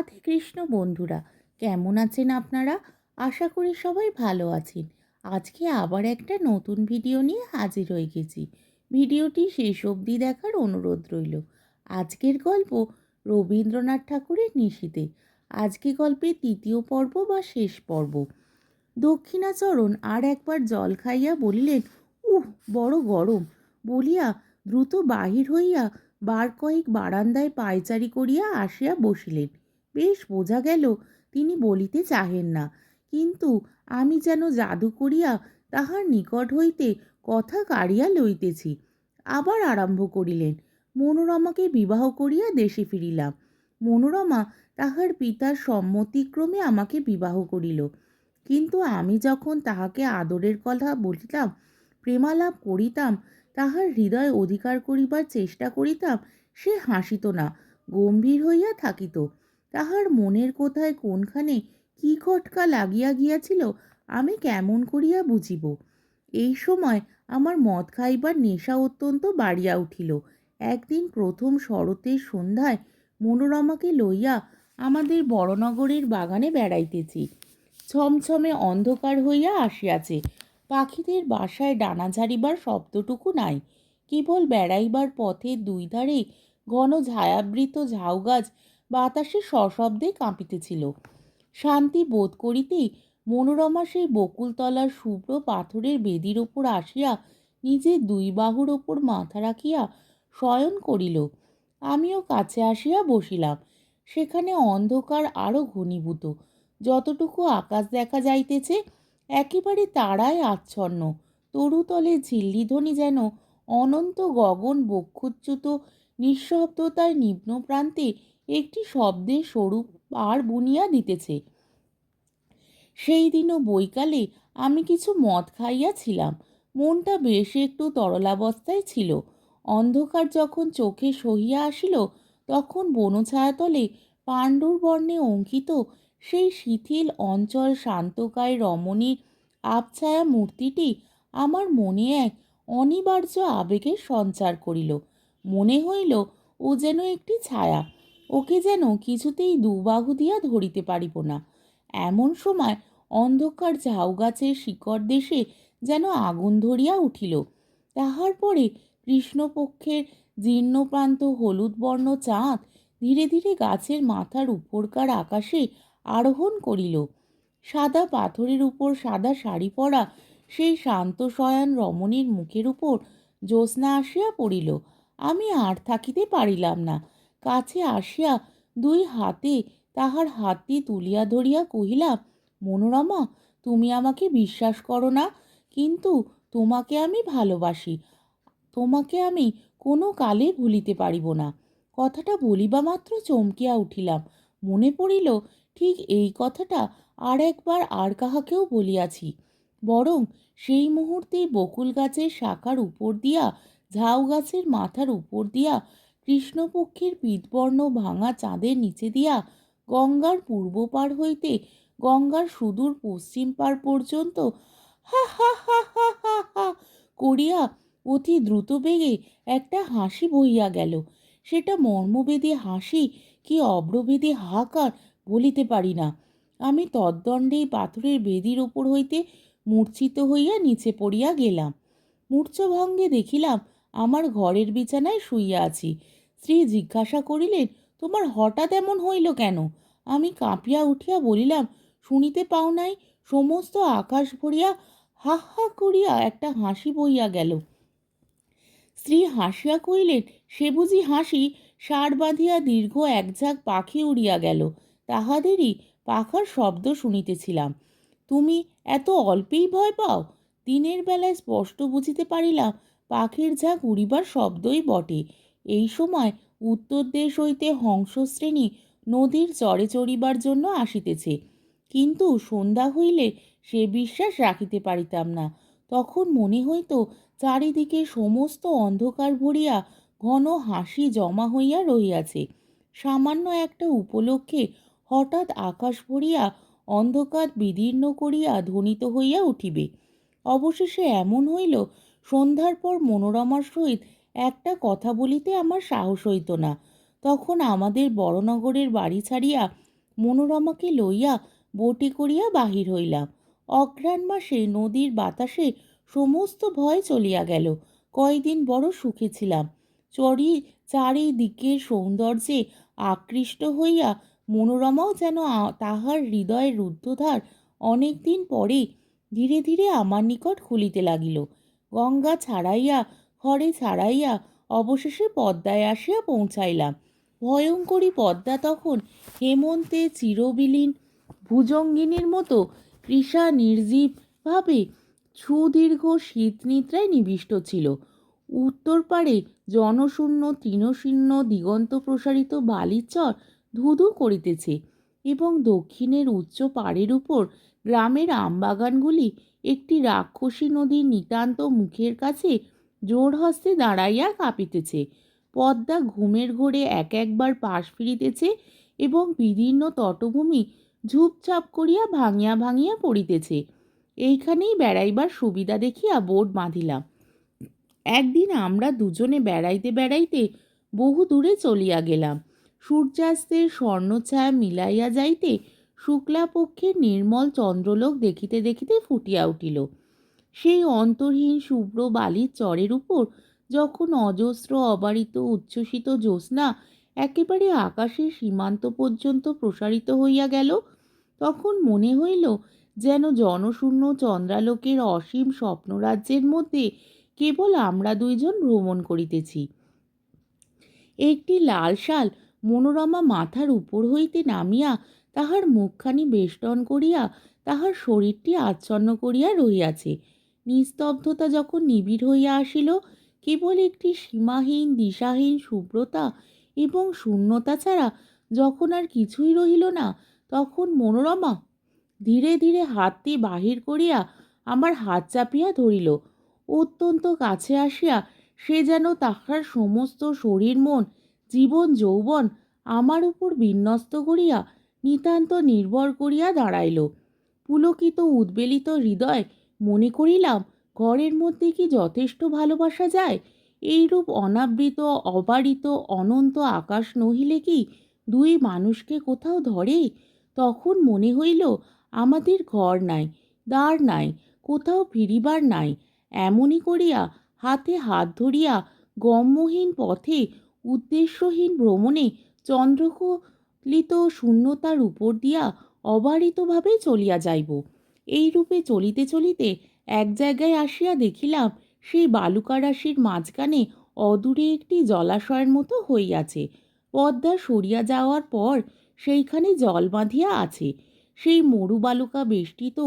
রাধে কৃষ্ণ বন্ধুরা, কেমন আছেন আপনারা? আশা করি সবাই ভালো আছেন। আজকে আবার একটা নতুন ভিডিও নিয়ে হাজির হয়ে গেছি। ভিডিওটি শেষ অবধি দেখার অনুরোধ রইল। আজকের গল্প রবীন্দ্রনাথ ঠাকুরের নিশীতে আজকে গল্পের তৃতীয় পর্ব বা শেষ পর্ব। দক্ষিণাচরণ আর একবার জল খাইয়া বলিলেন, উহ, বড় গরম। বলিয়া দ্রুত বাহির হইয়া বার কয়েক বারান্দায় পায়চারি করিয়া আসিয়া বসিলেন। বেশ বোঝা গেল তিনি বলিতে চাহেন না। কিন্তু আমি যেন জাদু করিয়া তাহার নিকট হইতে কথা কাড়িয়া লইতেছি, আবার আরম্ভ করিলেন। মনোরমাকে বিবাহ করিয়া দেশে ফিরিলাম। মনোরমা তাহার পিতার সম্মতিক্রমে আমাকে বিবাহ করিল। কিন্তু আমি যখন তাহাকে আদরের কথা বলিতাম, প্রেমালাপ করিতাম, তাহার হৃদয় অধিকার করিবার চেষ্টা করিতাম, সে হাসিত না, গম্ভীর হইয়া থাকিত। তাহার মনের কোথায় কোনখানে কি খটকা লাগিয়া গিয়াছিল, আমি কেমন করিয়া বুঝিব। এই সময় আমার মদ খাইবার নেশা অত্যন্ত বাড়িয়া উঠিল। একদিন প্রথম শরতের সন্ধ্যায় মনোরমাকে লইয়া আমাদের বড়নগরের বাগানে বেড়াইতেছি। ছমছমে অন্ধকার হইয়া আসিয়াছে। পাখিদের বাসায় ডানা ঝাড়িবার শব্দটুকু নাই। কেবল বেড়াইবার পথে দুই ধারে ঘন ছায়াবৃত ঝাউগাছ বাতাসে সশব্দে কাঁপিতেছিল শান্তি বোধ করিতেই মনোরমা সেই বকুলতলার শুভ্র পাথরের বেদির ওপর আসিয়া নিজের দুই বাহুর ওপর মাথা রাখিয়া শয়ন করিল। আমিও কাছে আসিয়া বসিলাম। সেখানে অন্ধকার আরও ঘনীভূত। যতটুকু আকাশ দেখা যাইতেছে, একেবারে তারায় আচ্ছন্ন। তরুতলে ঝিল্লিধ্বনি যেন অনন্ত গগন বক্ষুচ্যুত নিঃশব্দতায় নিম্ন প্রান্তে একটি শব্দের স্বরূপ আর বুনিয়া দিতেছে। সেই দিনও বৈকালে আমি কিছু মদ খাইয়াছিলাম। মনটা বেশ একটু তরলাবস্থায় ছিল। অন্ধকার যখন চোখে সহিয়া আসিল, তখন বনছায়াতলে পাণ্ডুর বর্ণে অঙ্কিত সেই শিথিল অঞ্চল শান্তকায় রমণীর আবছায়া মূর্তিটি আমার মনে এক অনিবার্য আবেগের সঞ্চার করিল। মনে হইল ও যেন একটি ছায়া। ওকে যেন কিছুতেই দুবাহু দিয়া ধরিতে পারিব না। এমন সময় অন্ধকার ঝাউ গাছের শিকড় দেশে যেন আগুন ধরিয়া উঠিল। তাহার পরে কৃষ্ণপক্ষের জীর্ণপ্রান্ত হলুদ বর্ণ চাঁদ ধীরে ধীরে গাছের মাথার উপরকার আকাশে আরোহণ করিল। সাদা পাথরের উপর সাদা শাড়ি পরা সেই শান্ত শয়ান রমণীর মুখের উপর জ্যোৎস্না আসিয়া পড়িল। আমি আর থাকিতে পারিলাম না। কাছে আসিয়া দুই হাতে তাহার হাতটি তুলিয়া ধরিয়া কহিলাম মনোরমা, তুমি আমাকে বিশ্বাস করো না, কিন্তু তোমাকে আমি ভালোবাসি। তোমাকে আমি কোনো কালে ভুলিতে পারিব না কথাটা বলিবা মাত্র চমকিয়া উঠিলাম। মনে পড়িল, ঠিক এই কথাটা আর একবার আর কাহাকেও বলিয়াছি। বরং সেই মুহূর্তেই বকুল গাছের শাখার উপর দিয়া, ঝাউ গাছের মাথার উপর দিয়া কৃষ্ণপক্ষের পিতবর্ণ ভাঙা চাঁদের নিচে দিয়া গঙ্গার পূর্ব পার হইতে গঙ্গার সুদূর পশ্চিম পার পর্যন্ত হা হা হা হা হা হা করিয়া অতি দ্রুত বেগে একটা হাসি বইয়া গেল। সেটা মর্মবেদী হাসি কি অব্রবেদী হাহাকার বলিতে পারি না। আমি তদ্দণ্ডেই পাথরের বেদির ওপর হইতে মূর্ছিত হইয়া নিচে পড়িয়া গেলাম। মূর্ছভঙ্গে দেখিলাম আমার ঘরের বিছানায় শুইয়া আছি। স্ত্রী জিজ্ঞাসা করিলেন, তোমার হঠাৎ এমন হইল কেন? আমি কাঁপিয়া উঠিয়া বলিলাম, শুনিতে পাও নাই, সমস্ত আকাশ ভরিয়া হা হা করিয়া একটা হাসি বইয়া গেল। স্ত্রী হাসিয়া কহিলেন, সে বুঝি হাসি সার বাঁধিয়া দীর্ঘ এক ঝাঁক পাখি উড়িয়া গেল, তাহাদেরই পাখার শব্দ শুনিতেছিলাম। তুমি এত অল্পেই ভয় পাও? দিনের বেলায় স্পষ্ট বুঝিতে পারিলাম, পাখির ঝাঁক উড়িবার শব্দই বটে। এই সময় উত্তর দেশ হইতে হংসশ্রেণী নদীর চরে চড়িবার জন্য আসিতেছে। কিন্তু সন্ধ্যা হইলে সে বিশ্বাস রাখিতে পারিতাম না। তখন মনে হইত চারিদিকে সমস্ত অন্ধকার ভরিয়া ঘন হাসি জমা হইয়া রহিয়াছে। সামান্য একটা উপলক্ষে হঠাৎ আকাশ ভরিয়া অন্ধকার বিদীর্ণ করিয়া ধ্বনিত হইয়া উঠিবে। অবশেষে এমন হইল, সন্ধ্যার পর মনোরমার সহিত একটা কথা বলিতে আমার সাহস হইত না। তখন আমাদের বড়নগরের বাড়ি ছাড়িয়া মনোরমাকে লইয়া বটি করিয়া বাহির হইলাম। অঘ্রাণ মাসে নদীর বাতাসে সমস্ত ভয় চলিয়া গেল। কয়দিন বড় সুখে ছিলাম। চরি চারিদিকের সৌন্দর্যে আকৃষ্ট হইয়া মনোরমাও যেন তাহার হৃদয়ের রুদ্ধধার অনেকদিন পরে ধীরে ধীরে আমার নিকট খুলিতে লাগিল। গঙ্গা ছাড়াইয়া ঘরে ছাড়াইয়া অবশেষে পদ্মায় আসিয়া পৌঁছাইলাম। ভয়ঙ্করী পদ্মা তখন হেমন্তে চিরবিলীন, ভুজঙ্গিনীর মতো কৃষা নির্জীবভাবে সুদীর্ঘ শীতনিদ্রায় নিবিষ্ট ছিল। উত্তর পারে জনশূন্য, তৃণশূন্য দিগন্ত প্রসারিত বালির চর ধুধু করিতেছে এবং দক্ষিণের উচ্চ পাড়ের উপর গ্রামের আমবাগানগুলি একটি রাক্ষসী নদীর নিতান্ত মুখের কাছে জোর হস্তে দাঁড়াইয়া কাঁপিতেছে। পদ্মা ঘুমের ঘোরে এক একবার পাশ ফিরিতেছে এবং বিদীর্ণ তটভূমি ঝুপঝাপ করিয়া ভাঙিয়া ভাঙিয়া পড়িতেছে। এইখানেই বেড়াইবার সুবিধা দেখিয়া বোট বাঁধিলাম। একদিন আমরা দুজনে বেড়াইতে বেড়াইতে বহু দূরে চলিয়া গেলাম। সূর্যাস্তের স্বর্ণছায়া মিলাইয়া যাইতে শুক্লাপক্ষের নির্মল চন্দ্রলোক দেখিতে দেখিতে ফুটিয়া উঠিল। সেই অন্তরহীন শুভ্র বালির চরের উপর যখন অজস্র অবারিত উচ্ছ্বসিত জ্যোৎস্না একেবারে আকাশের সীমান্ত পর্যন্ত প্রসারিত হইয়া গেল, তখন মনে হইল যেন জনশূন্য চন্দ্রালোকের অসীম স্বপ্নরাজ্যের মধ্যে কেবল আমরা দুইজন ভ্রমণ করিতেছি। একটি লাল শাল মনোরমা মাথার উপর হইতে নামিয়া তাহার মুখখানি বেষ্টন করিয়া তাহার শরীরটি আচ্ছন্ন করিয়া রহিয়াছে। নিস্তব্ধতা যখন নিবিড় হইয়া আসিল, কেবল একটি সীমাহীন, দিশাহীন শুভ্রতা এবং শূন্যতা ছাড়া যখন আর কিছুই রহিল না, তখন মনোরমা ধীরে ধীরে হাতটি বাহির করিয়া আমার হাত চাপিয়া ধরিল। অত্যন্ত কাছে আসিয়া সে যেন তাহার সমস্ত শরীর, মন, জীবন, যৌবন আমার উপর বিন্যস্ত করিয়া নিতান্ত নির্ভর করিয়া দাঁড়াইল। পুলকিত উদ্বেলিত হৃদয় মনে করিলাম ঘরের মধ্যে কি যথেষ্ট ভালোবাসা যায়? এইরূপ অনাবৃত, অবারিত, অনন্ত আকাশ নহিলে কি দুই মানুষকে কোথাও ধরে? তখন মনে হইল আমাদের ঘর নাই, দ্বার নাই, কোথাও ফিরিবার নাই। এমনই করিয়া হাতে হাত ধরিয়া গম্যহীন পথে, উদ্দেশ্যহীন ভ্রমণে চন্দ্রকলিত শূন্যতার উপর দিয়া অবারিতভাবে চলিয়া যাইব। এই রূপে চলিতে চলিতে এক জায়গায় আসিয়া দেখিলাম, সেই বালুকারাশির মাঝখানে অদূরে একটি জলাশয়ের মতো হইয়াছে। পদ্মা সরিয়া যাওয়ার পর সেইখানে জল বাঁধিয়া আছে। সেই মরু বালুকা বেষ্টিত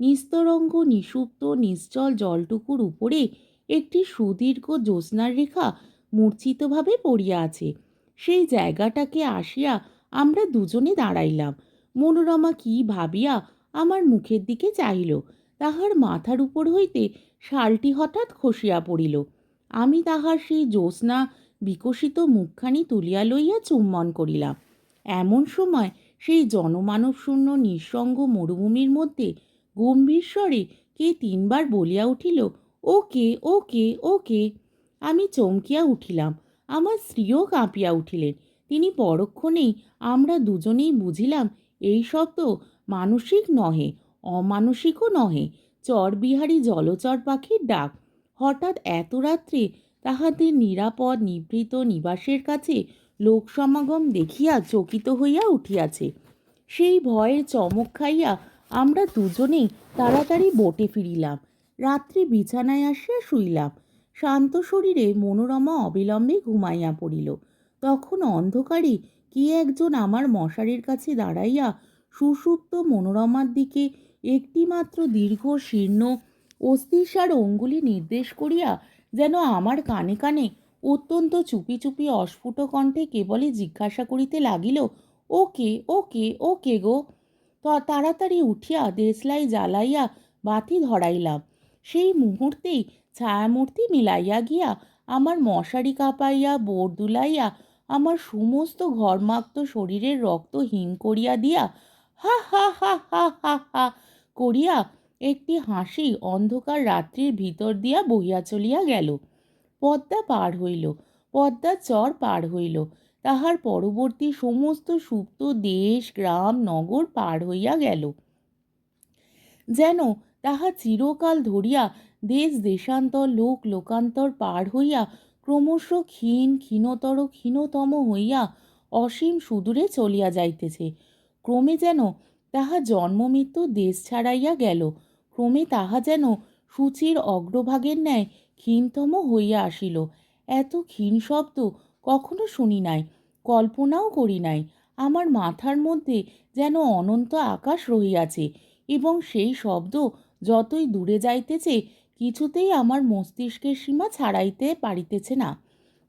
নিস্তরঙ্গ নিষুপ্ত নিশ্চল জলটুকুর উপরে একটি সুদীর্ঘ জ্যোৎস্নার রেখা মূর্ছিতভাবে পড়িয়া আছে। সেই জায়গাটাকে আসিয়া আমরা দুজনে দাঁড়াইলাম। মনোরমা কি ভাবিয়া আমার মুখের দিকে চাহিল। তাহার মাথার উপর হইতে শালটি হঠাৎ খসিয়া পড়িল। আমি তাহার সেই জ্যোৎস্না বিকশিত মুখখানি তুলিয়া লইয়া চুম্বন করিলাম। এমন সময় সেই জনমানবশূন্য নিঃসঙ্গ মরুভূমির মধ্যে গম্ভীর স্বরে কে তিনবার বলিয়া উঠিল ওকে ওকে ওকে আমি চমকিয়া উঠিলাম। আমার স্ত্রীও কাঁপিয়া উঠিলেন। তিনি পরক্ষণেই আমরা দুজনেই বুঝিলাম, এই শব্দ মানসিক নহে, অমানসিকও নহে। চরবিহারী জলচর পাখির ডাক। হঠাৎ এত রাত্রে তাহাদের নিরাপদ, নিভৃত নিবাসের কাছে লোক সমাগম দেখিয়া চকিত হইয়া উঠিয়াছে। সেই ভয়ের চমক খাইয়া আমরা দুজনেই তাড়াতাড়ি বোটে ফিরিলাম। রাত্রে বিছানায় আসিয়া শুইলাম। শান্ত শরীরে মনোরমা অবিলম্বে ঘুমাইয়া পড়িল। তখন অন্ধকারে কে একজন আমার মশারির কাছে দাঁড়াইয়া সুষুপ্ত মনোরমার দিকে একটিমাত্র দীর্ঘ শীর্ণ অস্থিসার অঙ্গুলি নির্দেশ করিয়া যেন আমার কানে কানে অত্যন্ত চুপি চুপি অস্ফুট কণ্ঠে কেবলই জিজ্ঞাসা করিতে লাগিল, ওকে ওকে ওকে গো? তাড়াতাড়ি উঠিয়া দেশলাই জ্বালাইয়া বাতি ধরাইলাম। সেই মুহূর্তেই ছায়ামূর্তি মিলাইয়া গিয়া আমার মশারি কাঁপাইয়া, বোর দুলাইয়া আমার সমস্ত ঘর্মাক্ত শরীরের রক্ত হিম করিয়া দিয়া হা হা হা হা হা হা, করিয়া একটি হাসি অন্ধকার রাত্রির ভিতর দিয়া বহিয়া চলিয়া গেল। পদ্মা পার হইল পদ্মা চর পার হইল, তাহার পরবর্তী সমস্ত সুপ্ত দেশ, গ্রাম, নগর পার হইয়া গেল। যেন তাহা চিরকাল ধরিয়া দেশ, দেশান্তর, লোক, লোকান্তর পার হইয়া ক্রমশ ক্ষীণ, ক্ষীণতর, ক্ষীণতম হইয়া অসীম সুদূরে চলিয়া যাইতেছে। ক্রমে যেন তাহা জন্মমৃত্যু দেশ ছাড়াইয়া গেল। ক্রমে তাহা যেন সূচির অগ্রভাগের ন্যায় ক্ষীণতম হইয়া আসিল। এত ক্ষীণ শব্দ কখনো শুনি নাই, কল্পনাও করি নাই। আমার মাথার মধ্যে যেন অনন্ত আকাশ রহিয়াছে এবং সেই শব্দ যতই দূরে যাইতেছে, কিছুতেই আমার মস্তিষ্কের সীমা ছাড়াইতে পারিতেছে না।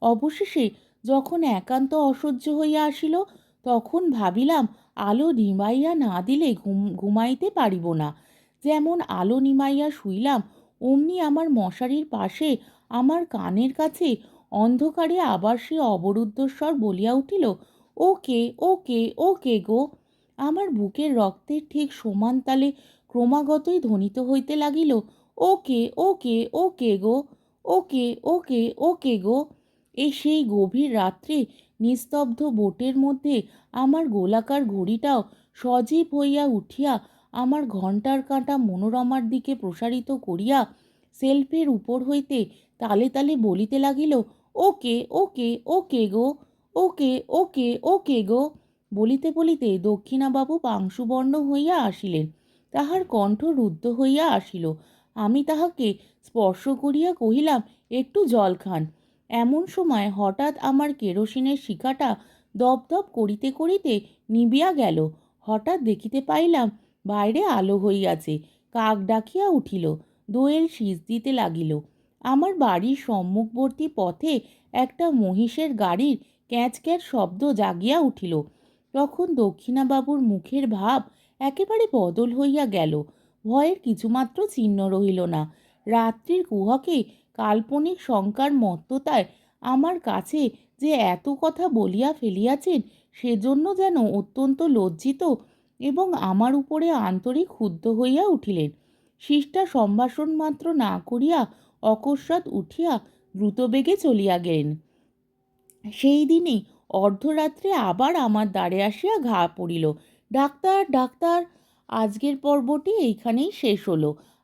অবশেষে যখন একান্ত অসহ্য হইয়া আসিল, তখন ভাবিলাম আলো নিমাইয়া না দিলে ঘুম, ঘুমাইতে পারিব না। যেমন আলো নিমাইয়া শুইলাম, অমনি আমার মশারির পাশে আমার কানের কাছে অন্ধকারে আবার সে অবরুদ্ধস্বর বলিয়া উঠিল, ও কে ও কে ও কে গো? আমার বুকের রক্তের ঠিক সমান তালে ক্রমাগতই ধ্বনিত হইতে লাগিল, ও কে ও কে ও কে গো? ও কে ও কে ও কে গো? এই সেই গভীর রাত্রে নিস্তব্ধ বোটের মধ্যে আমার গোলাকার ঘড়িটাও সজীব হইয়া উঠিয়া আমার ঘণ্টার কাঁটা মনোরমার দিকে প্রসারিত করিয়া সেলফের উপর হইতে তালে তালে বলিতে লাগিল, ওকে ওকে ওকে গো, ওকে ওকে ওকে গো। বলিতে বলিতে দক্ষিণাবাবু পাংশুবর্ণ হইয়া আসিলেন। তাহার কণ্ঠ রুদ্ধ হইয়া আসিল। আমি তাহাকে স্পর্শ করিয়া কহিলাম, একটু জল খান। এমন সময় হঠাৎ আমার কেরোসিনের শিখাটা দপদপ করিতে করিতে নিবিয়া গেল। হঠাৎ দেখিতে পাইলাম বাইরে আলো হইয়াছে, কাক ডাকিয়া উঠিল, দোয়েল শীষ দিতে লাগিল। আমার বাড়ির সম্মুখবর্তী পথে একটা মহিষের গাড়ির ক্যাঁচ ক্যাঁচ শব্দ জাগিয়া উঠিল। তখন দক্ষিণাবাবুর মুখের ভাব একেবারে বদল হইয়া গেল। ভয়ের কিছুমাত্র চিহ্ন রহিল না। রাত্রির কুহকে কাল্পনিক শঙ্কার মত্ততায় আমার কাছে যে এত কথা বলিয়া ফেলিয়াছেন, সেজন্য যেন অত্যন্ত লজ্জিত এবং আমার উপরে আন্তরিক ক্ষুব্ধ হইয়া উঠিলেন। শিষ্টা সম্ভাষণ মাত্র না করিয়া অকস্মাৎ উঠিয়া দ্রুতবেগে চলিয়া গেলেন। সেই দিনই অর্ধরাত্রে আবার আমার দ্বারে আসিয়া ঘা পড়িল। ডাক্তার ডাক্তার, আজকের পর্বটি এইখানেই শেষ হলো।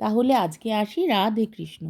তাহলে আজকে আসি। রাধে কৃষ্ণ।